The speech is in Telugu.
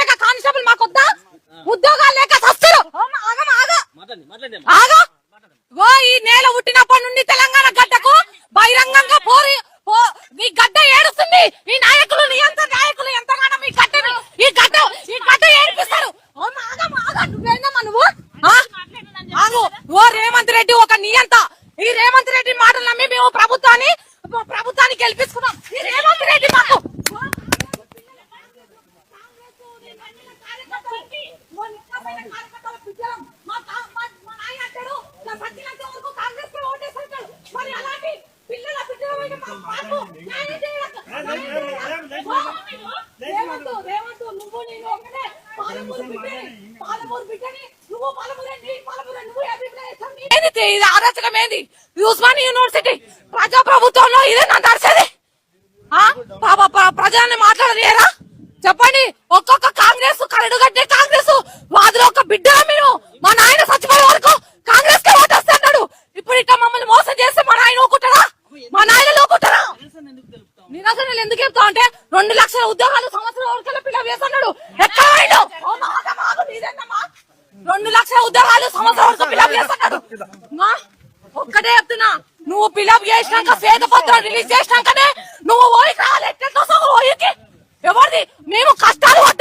లేక కానిస్టేబుల్ మాకు వద్దా ఉద్యోగాలు లేక సస్తారు ఓ ఈ నేల పుట్టినప్పటి నుండి తెలంగాణ గడ్డకు బహిరంగంగా పోరి మీ గడ్డ ఏడుస్తుంది. ఈ నాయకులు ఎంత నాయకులు ఎంతగానో మీ గడ్డని ఈ గడ్డ ఈ గడ్డ ఏడిపిస్తారు. నువ్వు? ఓ రేవంత్ రెడ్డి ఒక నియంత. ఈ రేవంత్ రెడ్డి మాటలు నమ్మి మేము ప్రభుత్వాన్ని ప్రభుత్వానికి గెలిపి ఇది? అరాచకం ఏంది? ఇది యూనివర్సిటీ ప్రజా ప్రభుత్వంలో ఇదే నా దర్శది ప్రజాన్ని పాప ప్రజల్ని మాట్లాడలేరా చెప్పండి ఒక్కొక్క కాంగ్రెస్ కరడు గడ్డే కాంగ్రెస్ వాదిలో మేము బిడ్డగా మీరు మా నాయన సచిపోయే వరకు కాంగ్రెస్కి ఓటేస్తే అన్నాడు. ఇప్పుడు ఇట్లా మమ్మల్ని మోసం చేస్తే మా నాయన ఒక్కుంటారా మా నాయన లోకుంటారా నిరాశనలు ఎందుకు చెప్తా అంటే రెండు లక్షల ఉద్యోగాలు సంవత్సరం వరకు పిల్ల వేస్తున్నాడు ఎక్కడ ఓ రెండు లక్షల ఉద్యోగాలు సంవత్సరం వరకు పిల్లలు చేస్తున్నాడు ఒక్కటే చెప్తున్నా నువ్వు పిలప్ చేసినాక శ్వేత పత్రం రిలీజ్ చేసినాకనే నువ్వు ఓయికి రావాలి. ఎట్లా ఓయికి ఎవరిది? మేము కష్టాలు